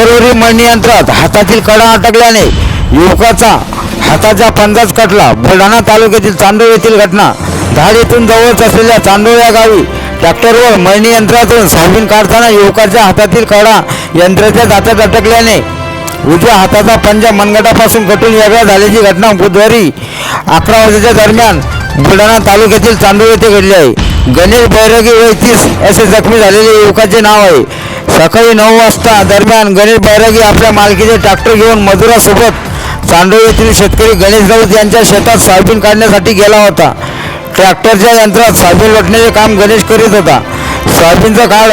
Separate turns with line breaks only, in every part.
ट्रॅक्टरवरील मळणी यंत्रात हातातील कडा अटकल्याने युवकाचा हाताचा पंजाच कटला. बुलढाणा तालुक्यातील चांदोळ येथील घटना. धाड येथून जवळच असलेल्या चांदोळ या गावी ट्रॅक्टरवर मळणी यंत्रातून साबीन काढताना युवकाच्या हातातील कडा यंत्राच्या दातात अटकल्याने उजव्या हाताचा पंजा मनगटापासून कटून वेगळा झाल्याची घटना बुधवारी अकरा वाजेच्या दरम्यान बुलढाणा तालुक्यातील चांदोळ येथे घडली आहे. गणेश बैरागी वय तीस असे जखमी झालेले युवकाचे नाव आहे. सकाळी नऊ वाजता दरम्यान गणेश बैरागी आपल्या मालकीचे ट्रॅक्टर घेऊन मजुरासोबत चांडोळ येथील शेतकरी गणेश राऊत यांच्या शेतात सोयाबीन काढण्यासाठी गेला होता. ट्रॅक्टरच्या यंत्रात सोयाबीन लोटण्याचे काम गणेश करीत होता. सोयाबीनचा काळ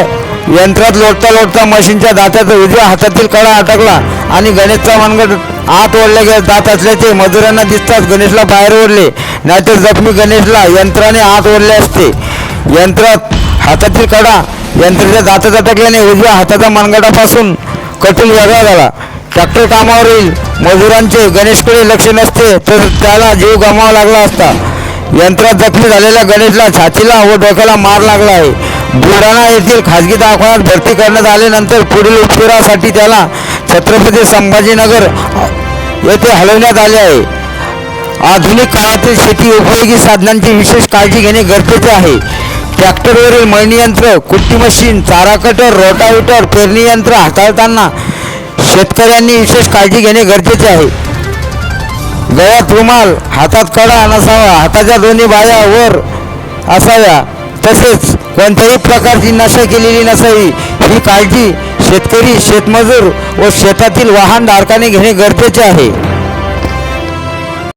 यंत्रात लोटता लोटता मशीनच्या दातात उजव्या हातातील कडा अटकला आणि गणेशचा मनगट आत ओढल्या गेल्या जात असल्याचे मजुरांना दिसताच गणेशला बाहेर ओढले. नाहीतर जखमी गणेशला यंत्राने आत ओढले असते. यंत्रात हातातील कडा यंत्राच्या दातात अटकल्याने उजव्या हाताच्या मनगटापासून कटून वेगळा झाला ट्रॅक्टर कामावरील मजुरांचे गणेशकडे लक्ष नसते तर त्याला जीव गमावा लागला असता. यंत्रात जखमी झालेल्या गणेशला छातीला व डोक्याला मार लागला आहे. बुलढाणा येथील खाजगी दवाखान्यात भरती करण्यात आल्यानंतर पुढील उपचारासाठी त्याला छत्रपती संभाजीनगर येथे हलवण्यात आले आहे. आधुनिक काळातील शेती उपयोगी साधनांची विशेष काळजी घेणे गरजेचे आहे. ट्रॅक्टरवरील मळणी यंत्र कुट्टी मशीन चारा कटर रोटावेटर पेरणी यंत्र हाताळताना शेतकऱ्यांनी विशेष काळजी घेणे गरजेचे आहे. गळ्यात रुमाल हातात कडा नसावा हाताच्या दोन्ही बाया वर असाव्या. तसेच कोणत्याही प्रकारची नशा केलेली नसावी ही काळजी शेतकरी शेतमजूर व शेतातील वाहनधारकाने घेणे गरजेचे आहे.